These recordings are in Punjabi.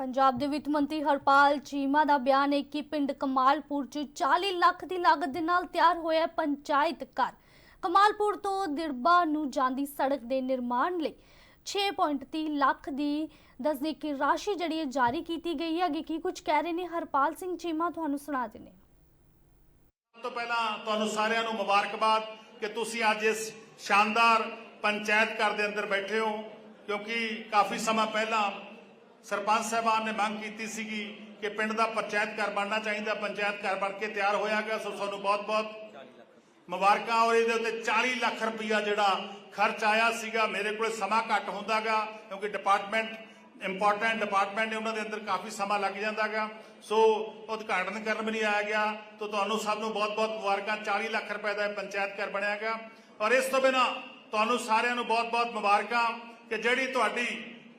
ਪੰਜਾਬ ਦੇ ਵਿੱਤ ਮੰਤਰੀ ਹਰਪਾਲ ਚੀਮਾ ਦਾ ਬਿਆਨ ਹੈ ਕਿ ਪਿੰਡ ਕਮਾਲਪੁਰ 'ਚ 40 ਲੱਖ ਦੀ ਲਾਗਤ ਦੇ ਨਾਲ ਤਿਆਰ ਹੋਇਆ ਪੰਚਾਇਤ ਘਰ। ਕਮਾਲਪੁਰ ਤੋਂ ਦਿੜਬਾ ਨੂੰ ਜਾਂਦੀ ਸੜਕ ਦੇ ਨਿਰਮਾਣ ਲਈ 6.30 ਲੱਖ ਦੀ ਦੱਸਦੇ ਕਿ ਰਾਸ਼ੀ ਜਿਹੜੀ ਹੈ ਜਾਰੀ ਕੀਤੀ ਗਈ ਹੈ। ਅੱਗੇ ਕੀ ਕੁਝ ਕਹਿ ਰਹੇ ਨੇ ਹਰਪਾਲ ਸਿੰਘ ਚੀਮਾ, ਤੁਹਾਨੂੰ ਸੁਣਾ ਦਿੰਦੇ ਸਭ ਤੋਂ ਪਹਿਲਾਂ ਤੁਹਾਨੂੰ ਸਾਰਿਆਂ ਨੂੰ ਮੁਬਾਰਕਬਾਦ ਕਿ ਤੁਸੀਂ ਅੱਜ ਇਸ ਸ਼ਾਨਦਾਰ ਪੰਚਾਇਤ ਘਰ ਦੇ ਅੰਦਰ ਬੈਠੇ ਹੋ, ਕਿਉਂਕਿ ਕਾਫੀ ਸਮਾਂ ਪਹਿਲਾਂ ਸਰਪੰਚ ਸਾਹਿਬਾਨ ਨੇ ਮੰਗ ਕੀਤੀ ਸੀਗੀ ਕਿ ਪਿੰਡ ਦਾ ਪੰਚਾਇਤ ਘਰ ਬਣਨਾ ਚਾਹੀਦਾ, ਪੰਚਾਇਤ ਘਰ ਬਣ ਕੇ ਤਿਆਰ ਹੋਇਆ ਗਿਆ ਸੋ ਸਾਨੂੰ ਬਹੁਤ-ਬਹੁਤ ਮੁਬਾਰਕਾਂ ਔਰ ਇਹਦੇ ਉੱਤੇ 40 ਲੱਖ ਰੁਪਈਆ ਜਿਹੜਾ ਖਰਚ ਆਇਆ ਸੀਗਾ, ਮੇਰੇ ਕੋਲ ਸਮਾਂ ਘੱਟ ਹੁੰਦਾਗਾ, ਕਿਉਂਕਿ ਡਿਪਾਰਟਮੈਂਟ ਇੰਪੋਰਟੈਂਟ ਡਿਪਾਰਟਮੈਂਟ ਨੇ ਉਹਨਾਂ ਦੇ ਅੰਦਰ ਕਾਫੀ ਸਮਾਂ ਲੱਗ ਜਾਂਦਾਗਾ। ਸੋ ਉਦਘਾਟਨ ਕਰਨ ਵੀ ਨਹੀਂ ਆਇਆ ਗਿਆ, ਤਾਂ ਤੁਹਾਨੂੰ ਸਭ ਨੂੰ ਬਹੁਤ-ਬਹੁਤ ਮੁਬਾਰਕਾਂ 40 ਲੱਖ ਰੁਪਏ ਦਾ ਇਹ ਪੰਚਾਇਤ ਘਰ ਬਣਿਆ ਗਿਆ ਔਰ ਇਸ ਤੋਂ ਬਿਨਾ ਤੁਹਾਨੂੰ ਸਾਰਿਆਂ ਨੂੰ ਬਹੁਤ-ਬਹੁਤ ਮੁਬਾਰਕਾਂ ਕਿ ਜਿਹੜੀ ਤੁਹਾਡੀ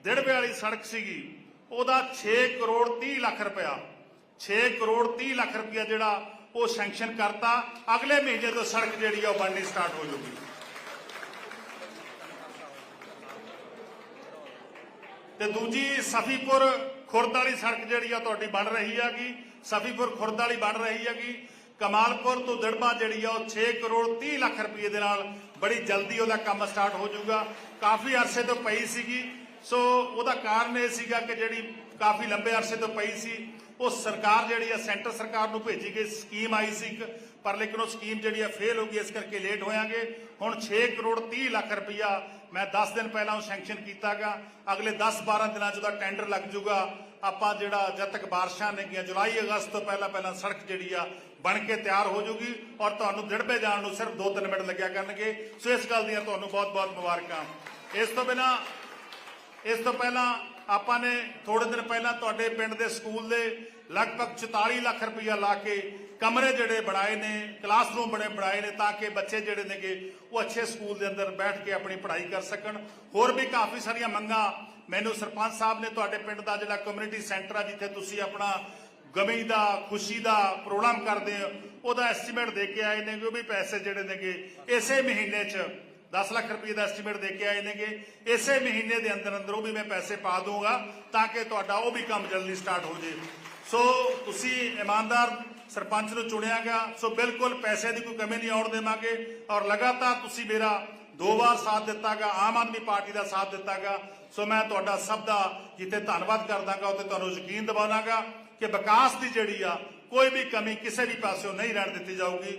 ਦਿੜਬੇ ਵਾਲੀ ਸੜਕ ਸੀਗੀ, ਉਹਦਾ 6 ਕਰੋੜ 30 ਲੱਖ ਰੁਪਇਆ। 6 ਕਰੋੜ 30 ਲੱਖ ਰੁਪਇਆ ਜਿਹੜਾ ਉਹ ਸੈਂਕਸ਼ਨ ਕਰਤਾ, ਅਗਲੇ ਮਹੀਨੇ ਤੋਂ ਸੜਕ ਜਿਹੜੀ ਆ ਉਹ ਬਣਨੀ ਸਟਾਰਟ ਹੋ ਜੂਗੀ ਤੇ ਦੂਜੀ, ਸਫੀਪੁਰ ਖੁਰਦ ਵਾਲੀ ਸੜਕ ਜਿਹੜੀ ਆ ਤੁਹਾਡੀ ਬਣ ਰਹੀ ਹੈਗੀ, ਸਫੀਪੁਰ ਖੁਰਦ ਵਾਲੀ ਬਣ ਰਹੀ ਹੈਗੀ। ਕਮਾਲਪੁਰ ਤੋਂ ਦੜਬਾ ਜਿਹੜੀ ਆ ਉਹ 6 ਕਰੋੜ 30 ਲੱਖ ਰੁਪਏ ਦੇ ਨਾਲ ਬੜੀ ਜਲਦੀ ਉਹਦਾ ਕੰਮ ਸਟਾਰਟ ਹੋ ਜਾਊਗਾ। ਕਾਫੀ ਅਰਸੇ ਤੋਂ ਪਈ ਸੀਗੀ ਸੋ ਉਹਦਾ ਕਾਰਨ ਇਹ ਸੀਗਾ ਕਿ ਜਿਹੜੀ ਕਾਫੀ ਲੰਬੇ ਅਰਸੇ ਤੋਂ ਪਈ ਸੀ, ਉਹ ਸਰਕਾਰ ਜਿਹੜੀ ਆ, ਸੈਂਟਰ ਸਰਕਾਰ ਨੂੰ ਭੇਜੀ ਗਈ ਸਕੀਮ ਆਈ ਸੀ ਇੱਕ, ਪਰ ਲੇਕਿਨ ਉਹ ਸਕੀਮ ਜਿਹੜੀ ਆ ਫੇਲ ਹੋ ਗਈ, ਇਸ ਕਰਕੇ ਲੇਟ ਹੋਇਆਂਗੇ। ਹੁਣ 6 ਕਰੋੜ 30 ਲੱਖ ਰੁਪਇਆ ਮੈਂ 10 ਦਿਨ ਪਹਿਲਾਂ ਉਹ ਸੈਂਕਸ਼ਨ ਕੀਤਾਗਾ। ਅਗਲੇ 10-12 ਦਿਨਾਂ 'ਚ ਉਹਦਾ ਟੈਂਡਰ ਲੱਗ ਜੂਗਾ ਆਪਾਂ ਜਿਹੜਾ ਜਦ ਤੱਕ ਬਾਰਿਸ਼ਾਂ ਨੇਗੀਆਂ ਜੁਲਾਈ, ਅਗਸਤ ਤੋਂ ਪਹਿਲਾਂ ਪਹਿਲਾਂ ਸੜਕ ਜਿਹੜੀ ਆ ਬਣ ਕੇ ਤਿਆਰ ਹੋ ਜੂਗੀ ਔਰ ਤੁਹਾਨੂੰ ਦਿੜਬੇ ਜਾਣ ਨੂੰ ਸਿਰਫ 2-3 ਮਿੰਟ ਲੱਗਿਆ ਕਰਨਗੇ। ਸੋ ਇਸ ਗੱਲ ਦੀਆਂ ਤੁਹਾਨੂੰ ਬਹੁਤ-ਬਹੁਤ ਮੁਬਾਰਕਾਂ। ਇਸ ਤੋਂ ਬਿਨਾ ਇਸ ਤੋਂ ਪਹਿਲਾਂ ਆਪਾਂ ਨੇ ਥੋੜੇ ਦਿਨ ਪਹਿਲਾਂ ਤੁਹਾਡੇ ਪਿੰਡ ਦੇ ਸਕੂਲ ਦੇ ਲਗਭਗ 44 ਲੱਖ ਰੁਪਇਆ ਲਾ ਕੇ ਕਮਰੇ ਜਿਹੜੇ ਬਣਾਏ ਨੇ ਕਲਾਸਰੂਮ ਬਣੇ ਬਣਾਏ ਨੇ ਤਾਂ ਕਿ ਬੱਚੇ ਜਿਹੜੇ ਨੇਗੇ ਉਹ ਅੱਛੇ ਸਕੂਲ ਦੇ ਅੰਦਰ ਬੈਠ ਕੇ ਆਪਣੀ ਪੜ੍ਹਾਈ ਕਰ ਸਕਣ। ਹੋਰ ਵੀ ਕਾਫੀ ਸਾਰੀਆਂ ਮੰਗਾਂ ਮੈਨੂੰ ਸਰਪੰਚ ਸਾਹਿਬ ਨੇ ਤੁਹਾਡੇ ਪਿੰਡ ਦਾ ਜਿਹੜਾ ਕਮਿਊਨਿਟੀ ਸੈਂਟਰ ਆ, ਜਿੱਥੇ ਤੁਸੀਂ ਆਪਣਾ ਗਮੀ ਦਾ, ਖੁਸ਼ੀ ਦਾ ਪ੍ਰੋਗਰਾਮ ਕਰਦੇ ਹੋ, ਉਹਦਾ ਐਸਟੀਮੇਟ ਦੇ ਕੇ ਆਏ ਨੇ ਕਿ ਉਹ ਵੀ ਪੈਸੇ ਜਿਹੜੇ ਨੇਗੇ, ਇਸੇ ਮਹੀਨੇ 'ਚ 10 ਲੱਖ ਰੁਪਏ ਦਾ ਐਸਟੀਮੇਟ ਦੇ ਕੇ ਆਏ ਨੇਗੇ। ਇਸੇ ਮਹੀਨੇ ਦੇ ਅੰਦਰ ਅੰਦਰ ਉਹ ਵੀ ਮੈਂ ਪੈਸੇ ਪਾ ਦੂੰਗਾ ਤਾਂ ਕਿ ਤੁਹਾਡਾ ਉਹ ਵੀ ਕੰਮ ਜਲਦੀ ਸਟਾਰਟ ਹੋ ਜੇ। ਸੋ ਤੁਸੀਂ ਇਮਾਨਦਾਰ ਸਰਪੰਚ ਨੂੰ ਚੁਣਿਆ ਗਿਆ ਸੋ ਬਿਲਕੁਲ ਪੈਸੇ ਦੀ ਕੋਈ ਕਮੀ ਨਹੀਂ ਆਉਣ ਦੇਵਾਂਗੇ ਔਰ ਲਗਾਤਾਰ ਤੁਸੀਂ ਮੇਰਾ ਦੋ ਵਾਰ ਸਾਥ ਦਿੱਤਾਗਾ, ਆਮ ਆਦਮੀ ਪਾਰਟੀ ਦਾ ਸਾਥ ਦਿੱਤਾਗਾ। ਸੋ ਮੈਂ ਤੁਹਾਡਾ ਸਭ ਦਾ ਜਿੱਥੇ ਧੰਨਵਾਦ ਕਰਦਾਗਾ, ਉੱਥੇ ਤੁਹਾਨੂੰ ਯਕੀਨ ਦਿਵਾਵਾਂਗਾ ਕਿ ਵਿਕਾਸ ਦੀ ਜਿਹੜੀ ਆ, ਕੋਈ ਵੀ ਕਮੀ ਕਿਸੇ ਵੀ ਪਾਸਿਓਂ ਨਹੀਂ ਰਹਿਣ ਦਿੱਤੀ ਜਾਊਗੀ।